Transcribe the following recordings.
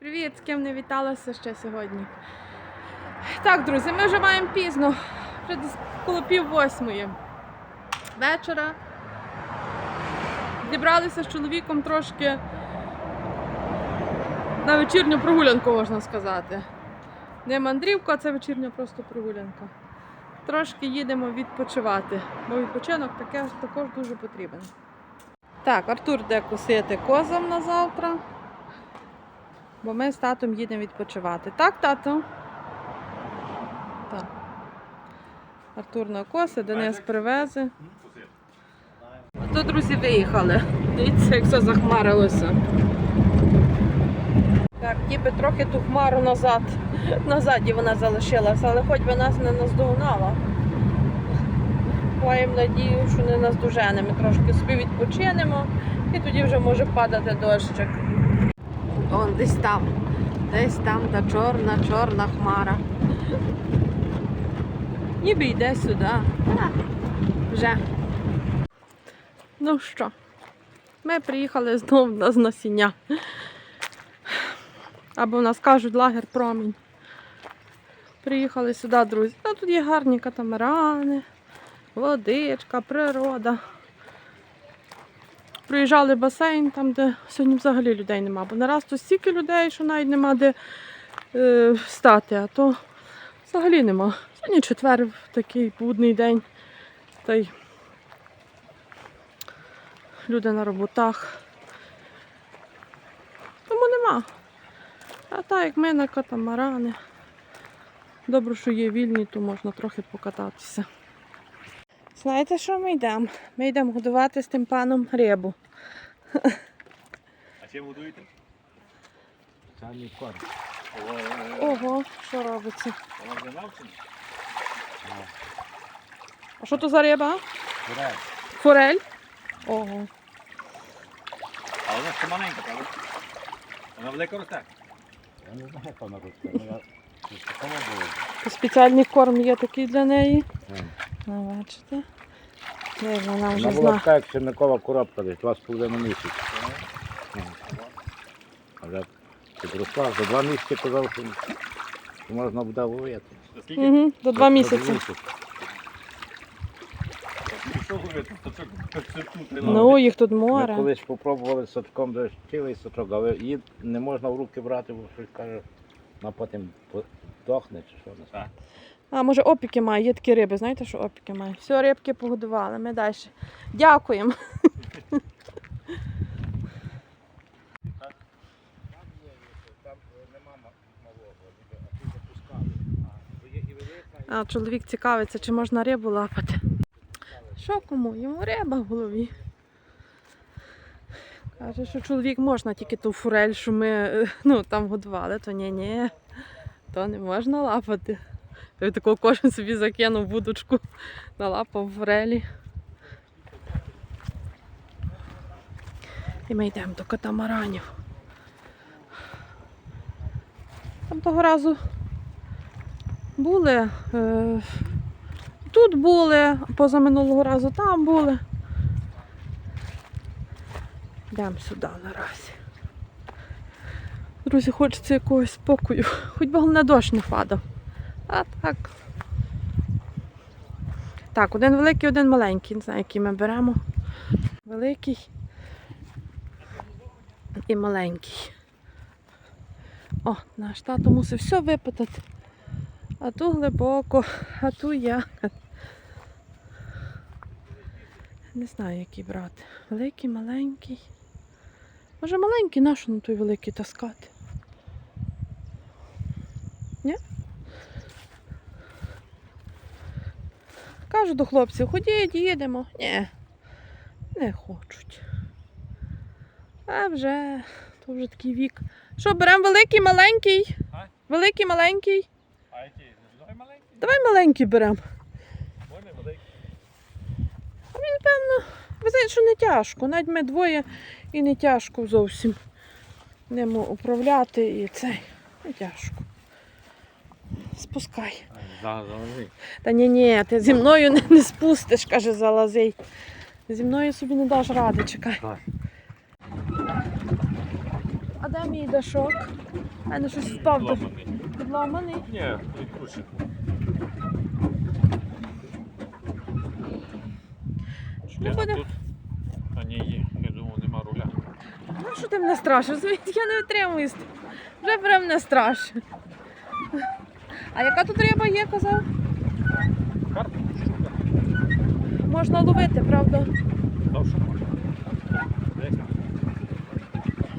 Привіт, з ким не віталася ще сьогодні. Так, друзі, ми вже маємо пізно, вже коло пів восьмої вечора. Зібралися з чоловіком трошки на вечірню прогулянку, можна сказати. Не мандрівку, а це вечірня просто прогулянка. Трошки їдемо відпочивати, бо відпочинок таке, також дуже потрібен. Так, Артур де косити козам на завтра. Бо ми з татом їдемо відпочивати. Так, тато? Так. Артур на коси, Денис привезе. А то, друзі, виїхали. Дивіться, як все захмарилося. Так, ніби трохи ту хмару назад. Назаді вона залишилася, але хоч би нас не наздогнала. Маємо надію, що не наздожене. Ми трошки собі відпочинемо і тоді вже може падати дощик. Он десь там, десь там та чорна, чорна хмара. Ніби йде сюди. А, вже. Ну що, ми приїхали знову на зносіння. Або в нас кажуть лагер промінь. Приїхали сюди, друзі. Ну, тут є гарні катамарани, водичка, природа. Приїжджали басейн, там, де сьогодні взагалі людей нема. Бо нараз то стільки людей, що навіть нема де е, стати, а то взагалі нема. Сьогодні четвер такий будний день. Та й люди на роботах. Тому нема. А так як ми на катамарани. Добре, що є вільні, то можна трохи покататися. Знаєте, що ми йдемо? Ми йдемо годувати з тим паном рибу. А чим годуєте? Спеціальний корм. Ого, що робиться? Вона вже навчена? А що то за риба? Курей. Форель? Ого. А вона ще маленька, правда? Вона велика росте. Я не знаю, як вона росте. Спеціальний корм є такий для неї. Ну, бачите? Де вона вже Вона була така, як черникова коробка десь, два з половиною місяці. Але підросла, за два місяці казав, що можна буде ловити. Скільки? Угу, до два місяці. Що говорити? То це це тут. Ну, їх тут Ми море. колись спробували з сачком, де цілий сачок, але її не можна в руки брати, бо щось каже, вона потім дохне чи що. не знаю. А, може опіки має, є такі риби, знаєте, що опіки має. Все, рибки погодували, ми далі. Дякуємо. А чоловік цікавиться, чи можна рибу лапати. Що кому? Йому риба в голові. Каже, що чоловік можна тільки ту фурель, що ми е, ну, там годували, то ні, ні, то не можна лапати. Той такого кожен собі закинув будочку, налапав форелі. І ми йдемо до катамаранів. Там того разу були. Е, тут були, позаминулого разу там були. Йдемо сюди наразі. Друзі, хочеться якогось спокою. Хоч би головне дощ не падав. А так. Так, один великий, один маленький. Не знаю, який ми беремо. Великий і маленький. О, наш тато мусив все випитати. А ту глибоко, а ту я. Не знаю, який брати. Великий, маленький. Може маленький, нащо на той великий таскати? Ні? Кажу до хлопців, ходіть, їдемо. Ні, не хочуть. А вже, то вже такий вік. Що, беремо великий, маленький? А? Великий, маленький? А які? Давай маленький. Давай маленький беремо. Можна великий. Ви знаєте, що не тяжко. Навіть ми двоє і не тяжко зовсім. Немо управляти і цей. Не тяжко. Спускай. Завжди. Та ні, ні, ти зі мною не, не спустиш, каже залазий. Зі мною собі не даш ради, чекай. А де мій дашок? А не щось впав до Ломаний. підломаний. Ні, відкручений. Ну, буде- тут. А ні, є. Я думав, нема руля. Ну що ти мене страшиш? Я не витримую. Вже прям не страшиш. А яка тут риба є, казав? Щука. Можна ловити, правда? Що можна.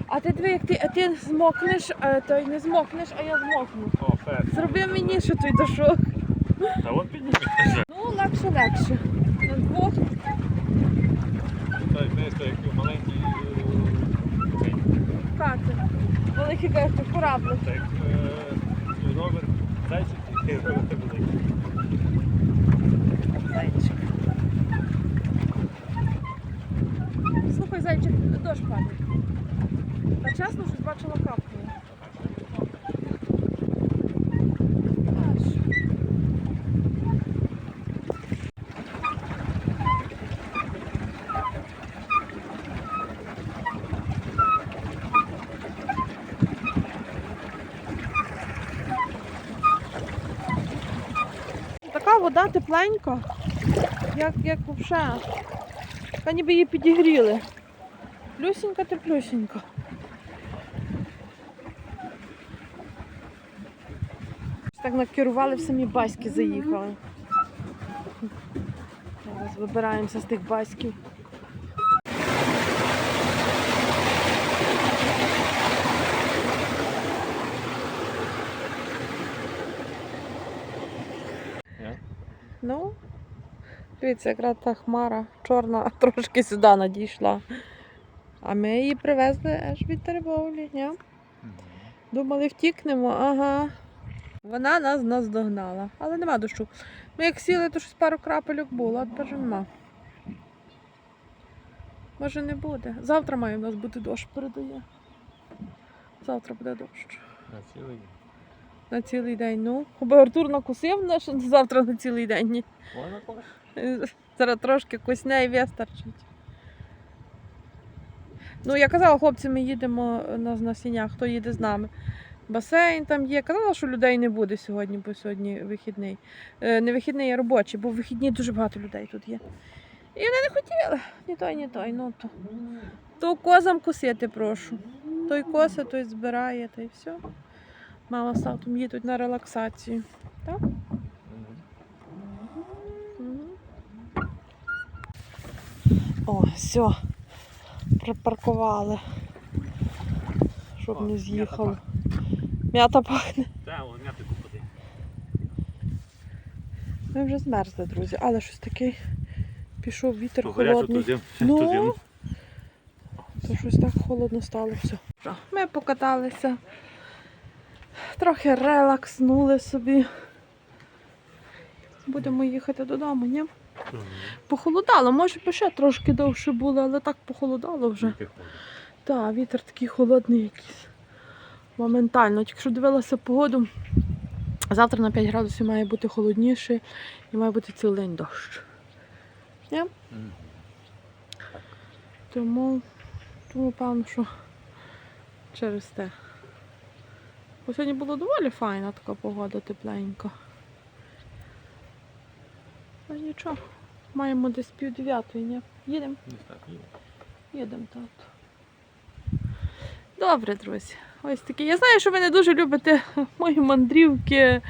А ти диви, як ти, а ти змокнеш, а той не змокнеш, а я змокну. О, фер. Зроби мені ще той дошок. Та от підніміть. Ну, легше, легше. На двох. Та й знаєш, то як маленький е, цей. Великий кажуть, кораблик. як е, ровер, зайчик, і ровер великий. Зайчик. Слухай, зайчик, дощ падає. Та чесно, щось бачила капкою. Така вода тепленька, як, як взагалі. Така ніби її підігріли. Плюсінька ти плюсінька. Так накерували в самі баськи заїхали. Зараз вибираємося з тих баськів. Ні? Ну, дивіться, якраз та хмара чорна трошки сюди надійшла. А ми її привезли аж від Теребовлі, ні? Думали, втікнемо, ага. Вона нас наздогнала, але нема дощу. Ми як сіли, то щось пару крапельок було, а тепер вже нема. Може не буде. Завтра має в нас бути дощ, передає. Завтра буде дощ. На цілий. На цілий день. Ну, аби Артур накусив наш завтра на цілий день. Можна? Зараз трошки кусня і вистачить. Ну, я казала, хлопці, ми їдемо на, сінях, хто їде з нами. Басейн там є. Казала, що людей не буде сьогодні, бо сьогодні вихідний. Е, не вихідний, а робочий, бо в вихідні дуже багато людей тут є. І вони не хотіли. Ні той, ні той. Ну, то. то козам косити прошу. Той косе, той збирає, та й все. Мама з татом їдуть на релаксацію. Так? Мгм. О, все. Припаркували. Щоб О, не м'ята з'їхало. М'ята пахне. Та, вон м'яти купити. Ми вже змерзли, друзі, але щось такий пішов вітер гарячу, то холодний. зим. Ну. То. То щось так холодно стало все. Ми покаталися, трохи релакснули собі. Будемо їхати додому, ні? Похолодало, може б ще трошки довше було, але так похолодало вже. Так, вітер такий холодний якийсь. Моментально. Тільки що дивилася погоду. Завтра на 5 градусів має бути холодніше і має бути цілий день дощ. Ні? Тому, тому певно, що через те. Бо сьогодні було доволі файна така погода, тепленька. Нічого. Маємо десь пів дев'ятої, ні? Їдемо? Їдемо, тато. Добре, друзі. Ось такі. Я знаю, що ви не дуже любите мої мандрівки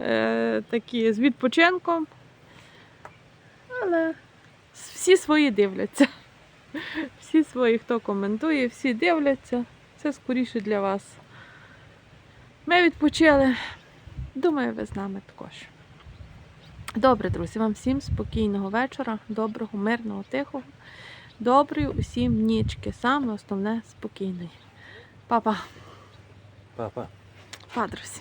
е, такі з відпочинком. Але всі свої дивляться. Всі свої, хто коментує, всі дивляться. Це скоріше для вас. Ми відпочили. Думаю, ви з нами також. Добре, друзі, вам всім спокійного вечора, доброго, мирного, тихого. Доброї усім нічки. Саме основне спокійної. Папа, Папа. па, друзі.